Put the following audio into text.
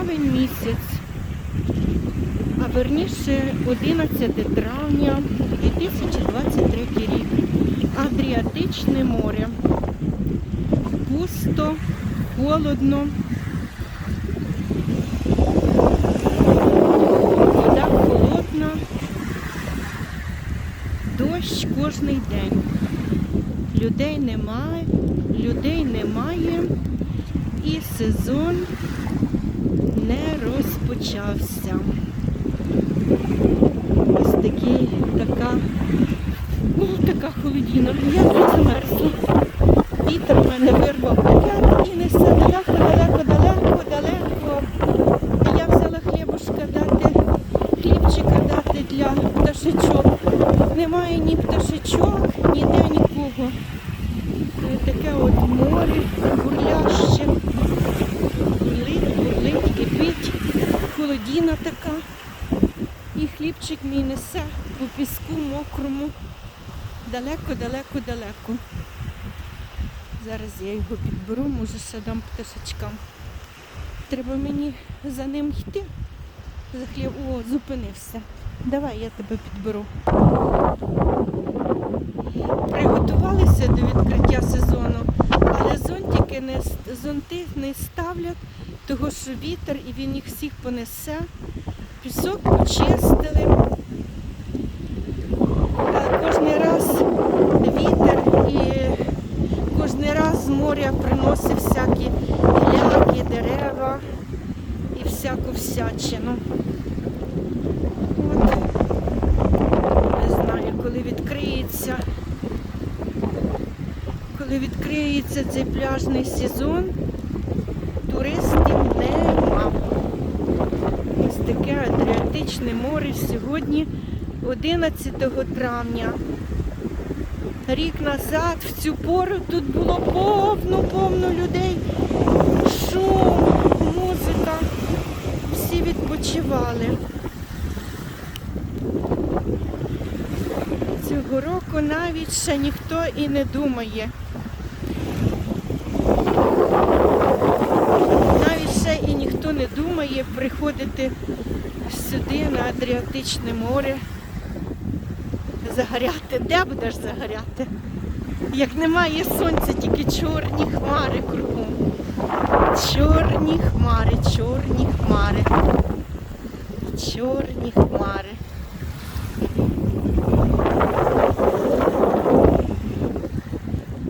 травень місяць, а верніше 11 травня 2023 рік. Адріатичне море. Пусто, холодно. Вода холодна. Дощ кожний день. Людей немає, людей немає і сезон не розпочався. Ось такий, така, ну, така холодіна. Я вже замерзла. Вітер в мене вирвав пакет і несе далеко, далеко, далеко, далеко. Я взяла хлібушка дати, хлібчика дати для пташечок. Немає ні пташечок, ніде нікого. Е, Таке от море бурляще. Бурлить, бурлить, кипить, холодіна така. І мій несе по піску мокрому. Далеко, далеко, далеко. Зараз я його підберу, може ще дам пташечкам. Треба мені за ним йти. За хліб. О, зупинився. Давай я тебе підберу. Приготувалися до відкриття сезону, але зонтики не, зонти не ставлять, того що вітер і він їх всіх понесе. Пісок почистили. Кожен раз вітер і кожен раз з моря приносить всякі ляки, дерева і всяку всячину. От. Не знаю, коли відкриється, коли відкриється цей пляжний сезон, туристів нема. Таке Адріатичне море сьогодні 11 травня. Рік назад в цю пору тут було повно-повно людей. Шум, музика. Всі відпочивали. Цього року навіть ще ніхто і не думає. Навіть ще і ніхто не думає приходити сюди на Адріатичне море. Загоряти. Де будеш загоряти? Як немає сонця, тільки чорні хмари кругом. Чорні хмари, чорні хмари. Чорні хмари.